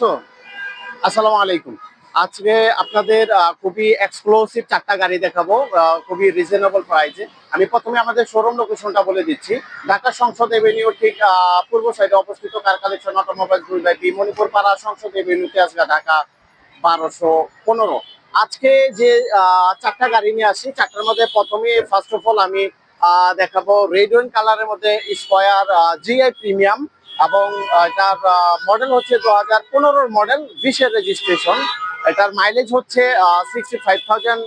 আছো আসসালামু আলাইকুম। আজকে আপনাদের খুবই এক্সক্লুসিভ চারটা গাড়ি দেখাবো খুবই রিজনেবল প্রাইসে আমি প্রথমে আমাদের শোরুম লোকেশনটা বলে দিচ্ছি। ঢাকা সংসদ এভিনিউ ঠিক পূর্ব সাইডে অবস্থিত কার কালেকশন অটোমোবাইল দুই বাই মণিপুর পাড়া সংসদ এভিনিউতে আসবে ঢাকা বারোশো পনেরো। আজকে যে চারটা গাড়ি নিয়ে আসি, চারটার মধ্যে প্রথমে ফার্স্ট অফ অল আমি দেখাবো রেড ওয়াইন কালারের মধ্যে স্কোয়ার জিআই প্রিমিয়াম এবং এটার মডেল হচ্ছে দু হাজার পনেরোর মডেল বিশের রেজিস্ট্রেশন এটার মাইলেজ হচ্ছে সিক্সটি ফাইভ থাউজেন্ড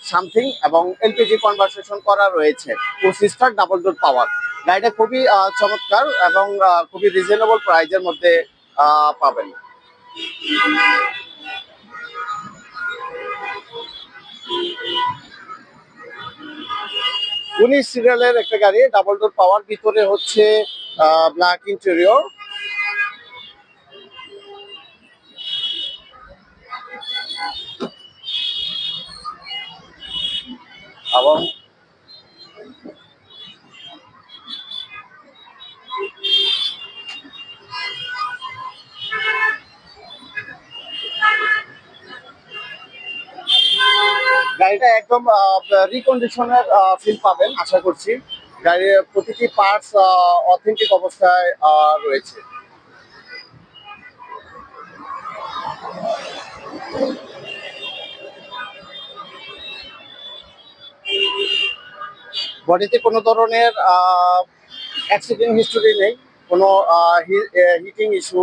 সামথিং এবং এলপিজি কনভার্সেশন করা রয়েছে। Two sister double door power গাড়িটা খুবই চমৎকার এবং খুবই রিজনেবল প্রাইজের মধ্যে পাবেন। উনিশ সিরিয়ালের একটা গাড়ি ডাবল ডোর পাওয়ার ভিতরে হচ্ছে ব্ল্যাক ইন্টেরিয়র গাড়িটা একদম রিকন্ডিশনের ফিল পাবেন আশা করছি। গাড়ির প্রতিটি পার্টস অথেন্টিক অবস্থায় রয়েছে। বডিতে কোনো ধরনের অ্যাক্সিডেন্ট হিস্টোরি নেই, কোনো হিটিং ইস্যু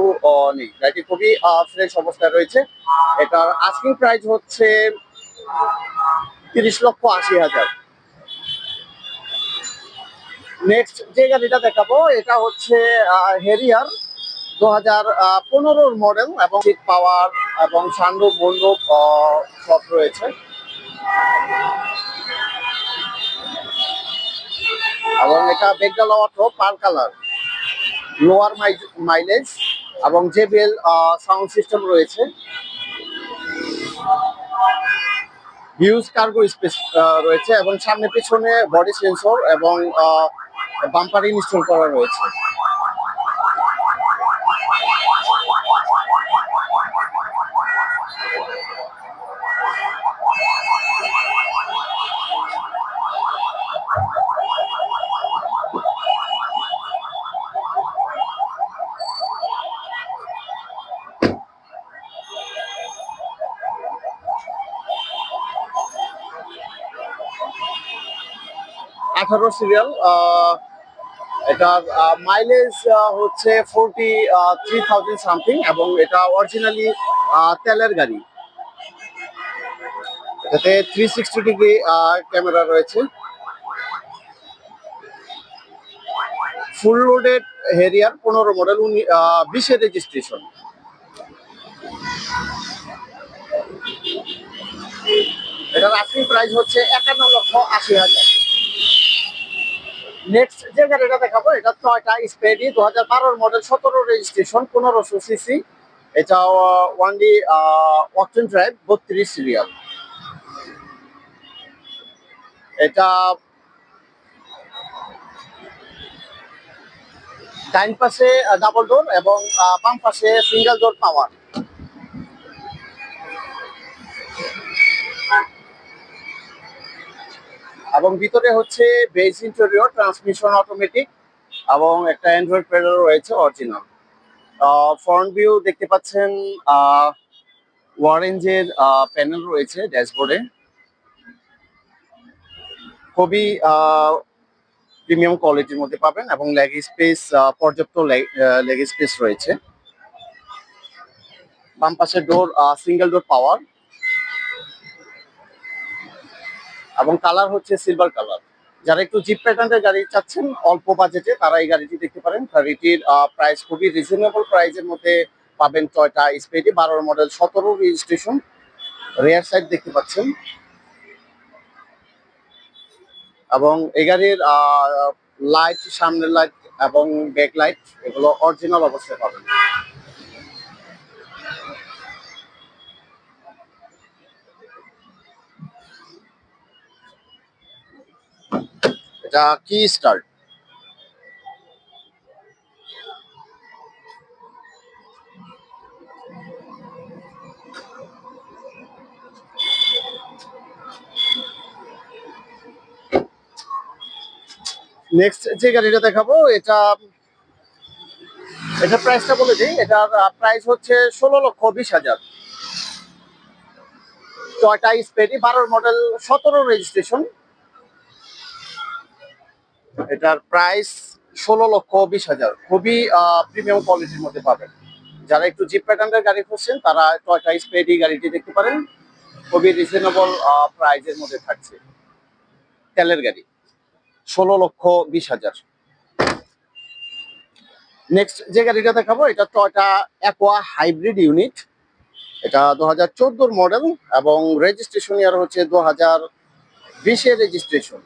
নেই। গাড়িটি খুবই ফ্রেশ অবস্থায় রয়েছে। এটার আস্কিং প্রাইস হচ্ছে তিরিশ লক্ষ আশি হাজার। নেক্সট যে গাড়িটা দেখাবো, এটা হচ্ছে হেরিয়ার দু হাজার পনেরোর মডেল এবং পাওয়ার এবং সান্ডু বন্দুক সব রয়েছে। এবং এটা বেগডালা অটো পার কালার লোয়ার মাইলেজ এবং জেবিএল সাউন্ড সিস্টেম রয়েছে। হিউজ কার্গো স্পেস রয়েছে এবং সামনে পিছনে বডি সেন্সর এবং বাম্পার ইনস্টল করা রয়েছে। আঠারো সিরিয়াল এটার মাইলেজ হচ্ছে ফোরটি থ্রি থাউজেন্ড সামথিং এবং এটা অরিজিনালি তেলের গাড়ি। এটাতে থ্রি সিক্সটি ডিগ্রি ক্যামেরা রয়েছে। ফুল লোডেড হেরিয়ার পনেরো মডেল উনি বিশের রেজিস্ট্রেশন এটার আস্কিং প্রাইস হচ্ছে একান্ন লক্ষ আশি হাজার। নেক্সট যে গাড়িটা দেখাবো, এটা টয়টা স্পেডি দু হাজার বারোর মডেল সতেরো রেজিস্ট্রেশন পনেরোশো সিসি এটা ওয়ান ডি অপশন ড্রাইভ বত্রিশ সিরিয়াল এটা ডাইন পাশে ডাবল ডোর এবং বাম পাশে সিঙ্গেল ডোর পাওয়ার এবং ভিতরে হচ্ছে বেস ইন্টেরিয়র ট্রান্সমিশন অটোমেটিক এবং একটা অ্যান্ড্রয়েড প্যাডেল রয়েছে অরিজিনাল ফ্রন্ট ভিউ দেখতে পাচ্ছেন ওয়ারেঞ্জের প্যানেল রয়েছে ড্যাশবোর্ডে খুবই প্রিমিয়াম কোয়ালিটির মধ্যে পাবেন এবং লেগ স্পেস পর্যাপ্ত লেগ স্পেস রয়েছে। বাম পাশে ডোর সিঙ্গেল ডোর পাওয়ার এবং কালার হচ্ছে সিলভার কালার যারা একটু জিপ প্যাটার্নের গাড়ি চাচ্ছেন, অল্প বাজেটে তারা এই গাড়িটি দেখতে পারেন। গাড়িটির প্রাইস খুবই রিজনেবল প্রাইসের মধ্যে পাবেন টয়টা স্পেডি বারোর মডেল সতেরো রেজিস্ট্রেশন রেয়ার সাইড দেখতে পাচ্ছেন। এবং এই গাড়ির লাইট সামনের লাইট এবং ব্যাক লাইট এগুলো অরিজিনাল অবস্থায় পাবেন। এটা কি স্টার্ট নেক্সট যে গাড়িটা দেখাবো, এটা এটা প্রাইসটা বলে দিই। এটার প্রাইস হচ্ছে ষোলো লক্ষ বিশ হাজার। টয়টা স্পেডি বারোর মডেল সতেরো রেজিস্ট্রেশন এটার প্রাইস ষোলো লক্ষ বিশ হাজার। খুবই প্রিমিয়াম কোয়ালিটির মধ্যে পাবেন। যারা একটু জিপ প্যাটার্নের গাড়ি খুঁজছেন, তারা টয়টা স্পেডি গাড়িটি দেখতে পারেন। খুবই রিজনেবল প্রাইজের মধ্যে থাকছে। তেলের গাড়ি, ষোলো লক্ষ বিশ হাজার। নেক্সট যে গাড়িটা দেখাবো, এটা টয়টা অ্যাকোয়া হাইব্রিড ইউনিট এটা দু হাজার চোদ্দোর মডেল এবং রেজিস্ট্রেশন ইয়ার হচ্ছে দু হাজার বিশের রেজিস্ট্রেশন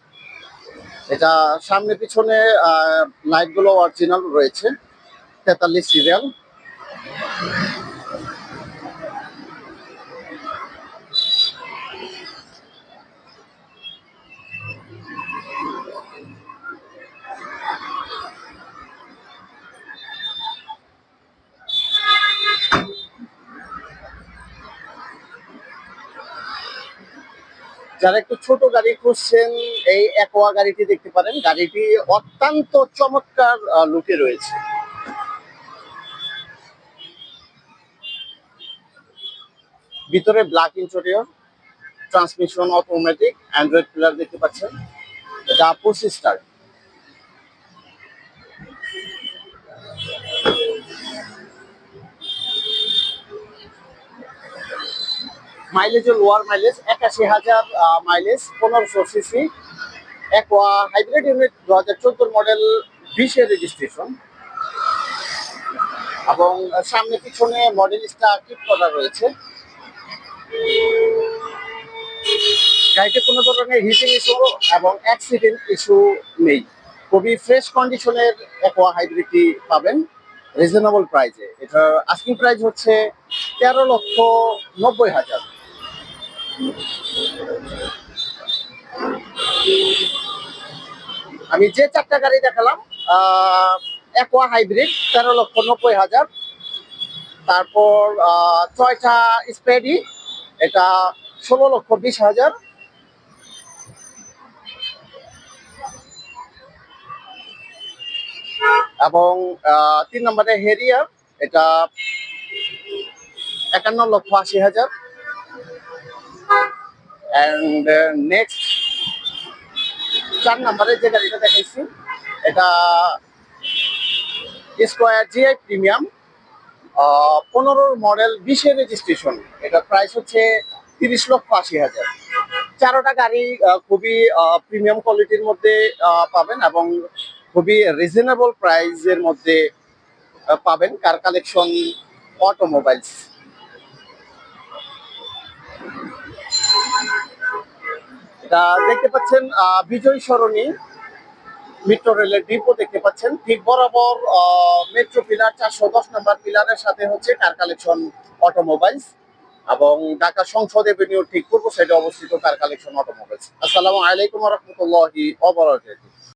এটা সামনে পিছনে লাইটগুলো অরিজিনাল রয়েছে তেতাল্লিশ সিরিয়াল যারা একটু ছোট গাড়ি খুঁজছেন, এই একোয়া গাড়িটি দেখতে পারেন। গাড়িটি অত্যন্ত চমৎকার লুকে রয়েছে। ভিতরে black interior transmission automatic android player দেখতে পাচ্ছেন। এটা পঁচিশ স্টার মাইলেজ লোয়ার মাইলেজ একাশি হাজার মাইলেজ পনেরোশো সিসি একোয়া হাইব্রিড ইউনিট দু হাজার চোদ্দোর মডেল বিশের রেজিস্ট্রেশন এবং সামনে পিছনে মডেলিস্টটা কিট করা রয়েছে। গাড়িতে কোনো ধরনের হিটিং ইস্যু এবং অ্যাক্সিডেন্ট ইস্যু নেই। খুবই ফ্রেশ কন্ডিশনের একোয়া হাইব্রিডটি পাবেন রিজনেবল প্রাইজে এটার আস্কিং প্রাইস হচ্ছে তেরো লক্ষ নব্বই হাজার। আমি যে চারটা গাড়ি দেখালাম একোয়া হাইব্রিড তেরো লক্ষ নব্বই হাজার। তারপর ছয়টা স্পেডি এটা ষোলো লক্ষ বিশ হাজার। এবং তিন নম্বরে হেরিয়ার এটা একান্ন লক্ষ আশি হাজার। অ্যান্ড নেক্সট চার নম্বরে যে গাড়িটা দেখাইছি, এটা স্কোয়ার জিআই প্রিমিয়াম পনেরোর মডেল বিশের রেজিস্ট্রেশন এটা প্রাইস হচ্ছে তিরিশ লক্ষ আশি হাজার। চারোটা গাড়ি খুবই প্রিমিয়াম কোয়ালিটির মধ্যে পাবেন এবং খুবই রিজনেবল প্রাইসের মধ্যে পাবেন। কার কালেকশন অটোমোবাইলস দেখতে পাচ্ছেন বিজয় সরণি মেট্রো রেলের ডিপো দেখতে পাচ্ছেন। ঠিক বরাবর মেট্রো পিলার চারশো দশ নম্বর পিলারের সাথে হচ্ছে কার কালেকশন অটোমোবাইলস এবং ঢাকা সংসদ এভিনিউ ঠিক পূর্ব সাইডে অবস্থিত কার কালেকশন অটোমোবাইলস আসসালামু আলাইকুম রহমতুল্লাহি অবরাকাতুহু